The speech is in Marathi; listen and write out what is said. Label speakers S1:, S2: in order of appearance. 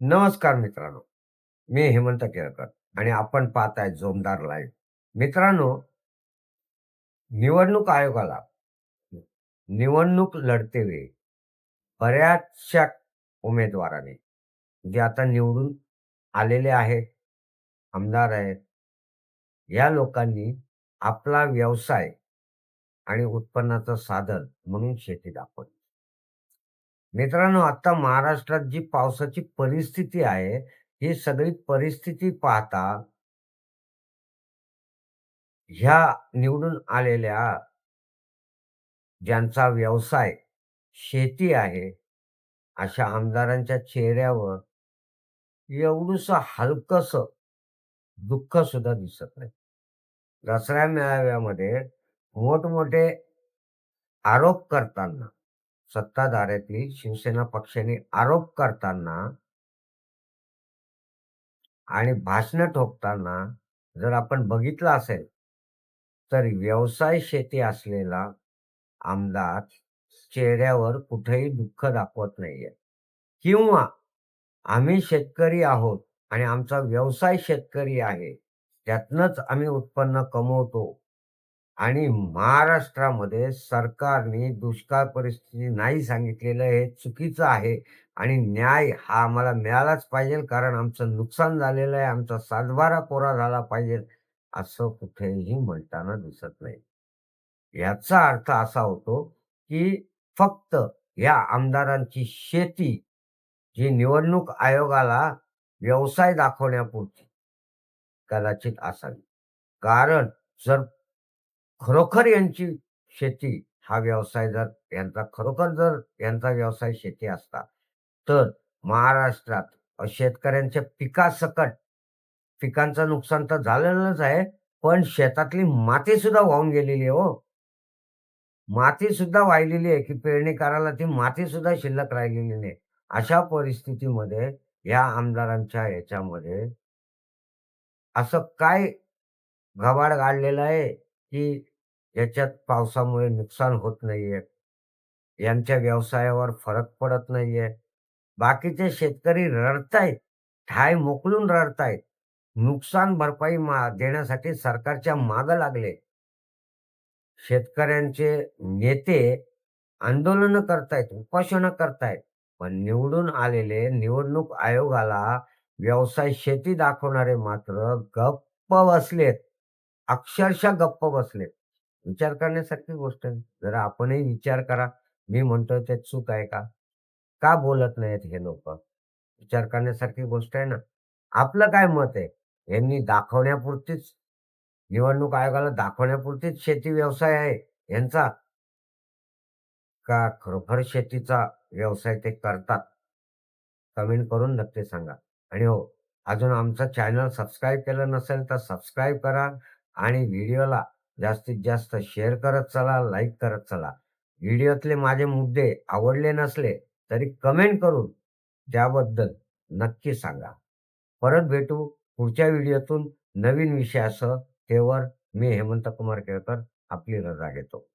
S1: नमस्कार मित्रांनो. मी हेमंत केळकर आणि आपण पाहताय जोमदार लाईव्ह. मित्रांनो, निवडणूक आयोगाला निवडणूक लढतेवेळी बऱ्याचशा उमेदवाराने जे आता निवडून आलेले आहेत, आमदार आहेत, या लोकांनी आपला व्यवसाय आणि उत्पन्नाचं साधन म्हणून शेती दाखवली. मित्रांनो, आता महाराष्ट्रात जी पावसाची परिस्थिती आहे, ही सगळी परिस्थिती पाहता ह्या निवडून आलेल्या ज्यांचा व्यवसाय शेती आहे, अशा आमदारांच्या चेहऱ्यावर एवढूसं हलकंसं दुःख सुद्धा दिसत नाही. दसऱ्या मेळाव्यामध्ये मोठमोठे आरोप करताना, सत्ताधाऱ्यातील शिवसेना पक्षाने आरोप करताना आणि भाषणं ठोकताना जर आपण बघितलं असेल, तर व्यवसाय शेती असलेला आमदार चेहऱ्यावर कुठेही दुःख दाखवत नाहीये. किंवा आम्ही शेतकरी आहोत आणि आमचा व्यवसाय शेतकरी आहे, त्यातनंच आम्ही उत्पन्न कमवतो आणि महाराष्ट्रामध्ये सरकारने दुष्काळ परिस्थिती नाही सांगितलेलं हे चुकीचं आहे आणि न्याय हा आम्हाला मिळालाच पाहिजे कारण आमचं नुकसान झालेलं आहे, आमचा सातबारा कोरा झाला पाहिजे, असं कुठेही म्हणताना दिसत नाही. याचा अर्थ असा होतो, की फक्त या आमदारांची शेती जी निवडणूक आयोगाला व्यवसाय दाखवण्यापुरती कदाचित असावी. कारण जर खरोखर यांची शेती हा व्यवसाय जर यांचा खरोखर जर यांचा व्यवसाय शेती असता, तर महाराष्ट्रात शेतकऱ्यांच्या पिकासकट पिकांचं नुकसान तर झालेलंच आहे, पण शेतातली माती सुद्धा वाहून गेलेली आहे हो. माती सुद्धा वाहिलेली आहे, की पेरणी करायला ती माती सुद्धा शिल्लक राहिलेली नाही. अशा परिस्थितीमध्ये या आमदारांच्या ह्याच्यामध्ये असं काय घबाड गाडलेलं आहे, की याच्यात पावसामुळे नुकसान होत नाहीये. यांच्या व्यवसायावर फरक पडत नाहीये. बाकीचे शेतकरी रडतायत, ठाय मोकलून रडतायत. नुकसान भरपाई मा देण्यासाठी सरकारच्या माग लागले. शेतकऱ्यांचे नेते आंदोलन करतायत, उपोषणं करतायत. पण निवडून आलेले निवडणूक आयोगाला व्यवसाय शेती दाखवणारे मात्र गप्प बसलेत. अक्षरशः गप्प बसलेत. विचार करण्यासारखी गोष्ट आहे. जरा आपणही विचार करा. मी म्हणतोय ते चूक आहे का? का बोलत नाहीत हे लोक विचार करण्यासारखी गोष्ट आहे ना. आपलं काय मत आहे? यांनी दाखवण्यापुरतीच निवडणूक आयोगाला दाखवण्यापुरतीच शेती व्यवसाय आहे यांचा? का खरोखर शेतीचा व्यवसाय ते करतात? कमेंट करून नक्की सांगा. आणि हो, अजून आमचं चॅनल सबस्क्राईब केलं नसेल तर सबस्क्राईब करा आणि व्हिडिओला जास्तीत जास्त शेअर करत चला, लाईक करत चला. व्हिडिओतले माझे मुद्दे आवडले नसले तरी कमेंट करून त्याबद्दल नक्की सांगा. परत भेटू पुढच्या व्हिडिओतून नवीन विषयासह. केवळ मी हेमंत कुमार केळकर आपली रजा घेतो.